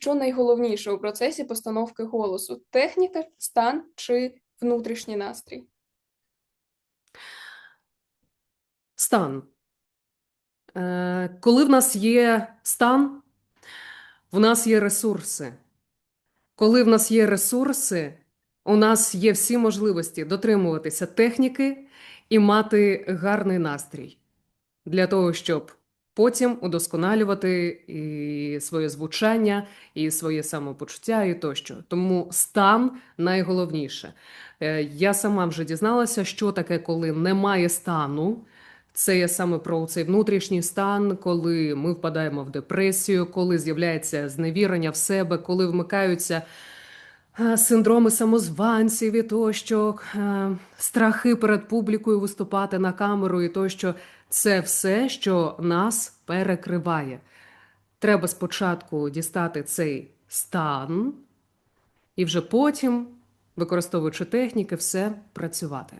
Що найголовніше у процесі постановки голосу: техніка, стан чи внутрішній настрій? Стан. Е, Коли в нас є стан, в нас є ресурси. Коли в нас є ресурси, у нас є всі можливості дотримуватися техніки і мати гарний настрій для того, щоб потім удосконалювати і своє звучання, і своє самопочуття, і тощо. Тому стан найголовніше. Е, Я сама вже дізналася, що таке, коли немає стану. Це є саме про цей внутрішній стан, коли ми впадаємо в депресію, коли з'являється зневірення в себе, коли вмикаються синдроми самозванців і тощо, е, страхи перед публікою виступати на камеру і тощо. Це все, що нас перекриває. Треба спочатку дістати цей стан, і вже потім, використовуючи техніки, все працювати.